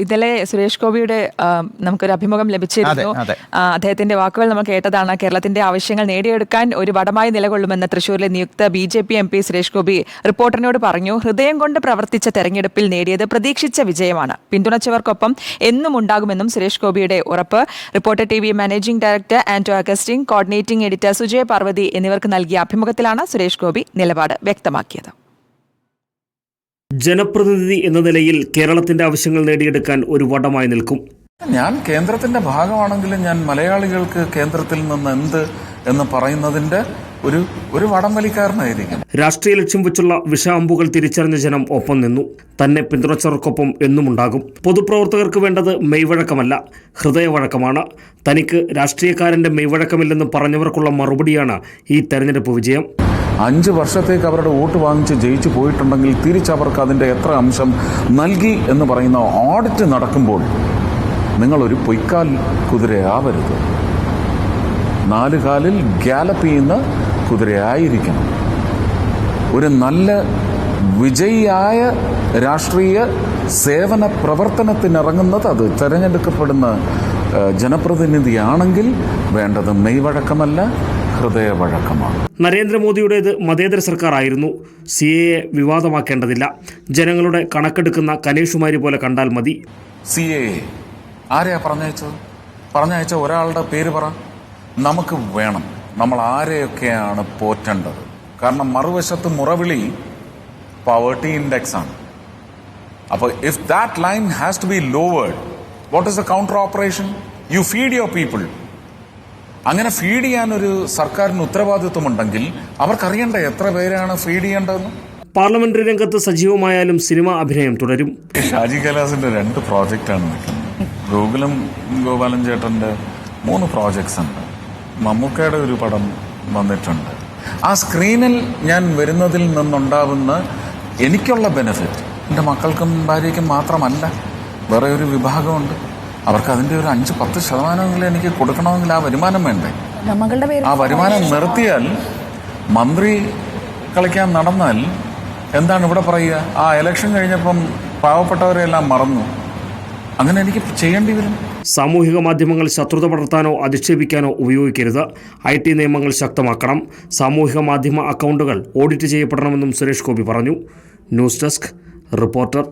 ഇന്നലെ സുരേഷ് ഗോപിയുടെ നമുക്കൊരു അഭിമുഖം ലഭിച്ചിരുന്നു. അദ്ദേഹത്തിന്റെ വാക്കുകൾ നമ്മൾ കേട്ടതാണ്. കേരളത്തിന്റെ ആവശ്യങ്ങൾ നേടിയെടുക്കാൻ ഒരു വടമായി നിലകൊള്ളുമെന്ന് തൃശൂരിലെ നിയുക്ത B J P M P Suresh Gopi റിപ്പോർട്ടറിനോട് പറഞ്ഞു. ഹൃദയം കൊണ്ട് പ്രവർത്തിച്ച തെരഞ്ഞെടുപ്പിൽ നേടിയത് പ്രതീക്ഷിച്ച വിജയമാണ്. പിന്തുണച്ചവർക്കൊപ്പം എന്നും ഉണ്ടാകുമെന്നും സുരേഷ് ഗോപിയുടെ ഉറപ്പ്. Reporter T V managing director Anto Augustine coordinating editor Sujay Parvathy എന്നിവർക്ക് നൽകിയ അഭിമുഖത്തിലാണ് സുരേഷ് ഗോപി നിലപാട് വ്യക്തമാക്കിയത്. ജനപ്രതിനിധി എന്ന നിലയിൽ കേരളത്തിന്റെ ആവശ്യങ്ങൾ നേടിയെടുക്കാൻ ഒരു വടമായി നിൽക്കും. ഞാൻ കേന്ദ്രത്തിന്റെ ഭാഗമാണെങ്കിലും ഞാൻ മലയാളികൾക്ക് കേന്ദ്രത്തിൽ നിന്ന് എന്ത് എന്ന് പറയുന്നതിന്റെ ഒരു ഒരു വടംവലിക്കാരനായിരിക്കും രാഷ്ട്രീയ ലക്ഷ്യം വെച്ചുള്ള വിഷാമ്പുകൾ തിരിച്ചറിഞ്ഞ ജനം ഒപ്പം നിന്നു. തന്നെ പിന്തുണച്ചവർക്കൊപ്പം എന്നും ഉണ്ടാകും പൊതുപ്രവർത്തകർക്ക് വേണ്ടത് മെയ്വഴക്കമല്ല ഹൃദയവഴക്കമാണ്. തനിക്ക് രാഷ്ട്രീയക്കാരന്റെ മെയ്വഴക്കമില്ലെന്ന് പറഞ്ഞവർക്കുള്ള മറുപടിയാണ് ഈ തെരഞ്ഞെടുപ്പ് വിജയം. അഞ്ച് വർഷത്തേക്ക് അവരുടെ വോട്ട് വാങ്ങിച്ച് ജയിച്ചു പോയിട്ടുണ്ടെങ്കിൽ തിരിച്ചവർക്ക് അതിന്റെ എത്ര അംശം നൽകി എന്ന് പറയുന്ന ഓഡിറ്റ് നടക്കുമ്പോൾ നിങ്ങളൊരു പൊയ്ക്കാൽ കുതിരയാവരുത്. നാല് കാലിൽ ഗ്യാലപ്പ് ചെയ്യുന്ന കുതിരയായിരിക്കണം. ഒരു നല്ല വിജയിയായ രാഷ്ട്രീയ സേവന പ്രവർത്തനത്തിനിറങ്ങുന്നത് അത് തെരഞ്ഞെടുക്കപ്പെടുന്ന ജനപ്രതിനിധിയാണെങ്കിൽ വേണ്ടത് മെയ്വഴക്കമല്ല ഹൃദയവഴക്കമാണ്. നരേന്ദ്രമോദിയുടേത് മതേതര സർക്കാർ ആയിരുന്നു സി എ വിവാദമാക്കേണ്ടതില്ല. ജനങ്ങളുടെ കണക്കെടുക്കുന്ന കനേഷുമാരി പോലെ കണ്ടാൽ മതി. സി എ ആരെയാ പറഞ്ഞയച്ചത്? പറഞ്ഞയച്ച ഒരാളുടെ പേര് പറ. നമുക്ക് വേണം. നമ്മൾ ആരെയൊക്കെയാണ് പോറ്റേണ്ടത്? കാരണം മറുവശത്ത് മുറവിളി പവേർട്ടി ഇൻഡെക്സ് ആണ്. അപ്പോൾ if that line has to be lowered what is the counter operation you feed your people അങ്ങനെ ഫീഡ് ചെയ്യാൻ ഒരു സർക്കാരിന് ഉത്തരവാദിത്വമുണ്ടെങ്കിൽ അവർക്കറിയണ്ട എത്ര പേരാണ് ഫീഡ് ചെയ്യേണ്ടതെന്ന്? പാർലമെന്ററി രംഗത്ത് സജീവമായാലും സിനിമ അഭിനയം തുടരും. ഷാജി കലാസിന്റെ രണ്ട് പ്രോജക്റ്റാണ് നിൽക്കുന്നത്. ഗോകുലം ഗോപാലൻ ചേട്ടന്റെ മൂന്ന് പ്രോജക്ട്സ് ഉണ്ട്. മമ്മൂക്കയുടെ ഒരു പടം വന്നിട്ടുണ്ട്. ആ സ്ക്രീനിൽ ഞാൻ വരുന്നതിൽ നിന്നുണ്ടാവുന്ന എനിക്കുള്ള ബെനിഫിറ്റ് എന്റെ മക്കൾക്കും ഭാര്യയ്ക്കും മാത്രമല്ല വേറെ ഒരു വിഭാഗമുണ്ട്. അവർക്ക് അതിന്റെ ഒരു അഞ്ച് പത്ത് ശതമാനമെങ്കിലും എനിക്ക് കൊടുക്കണമെങ്കിൽ ആ വരുമാനം വേണ്ടേ? ആ വരുമാനം നിർത്തിയാൽ മന്ത്രി കളിക്കാൻ നടന്നാൽ എന്താണ് ഇവിടെ പറയുക? ആ ഇലക്ഷൻ കഴിഞ്ഞപ്പം പാവപ്പെട്ടവരെല്ലാം മറന്നു. അങ്ങനെ എനിക്ക് ചെയ്യേണ്ടി വരും. സാമൂഹിക മാധ്യമങ്ങൾ ശത്രുത പടർത്താനോ അധിക്ഷേപിക്കാനോ ഉപയോഗിക്കരുത്. ഐ ടി നിയമങ്ങൾ ശക്തമാക്കണം. സാമൂഹിക മാധ്യമ അക്കൗണ്ടുകൾ ഓഡിറ്റ് ചെയ്യപ്പെടണമെന്നും സുരേഷ് ഗോപി പറഞ്ഞു. News desk reporter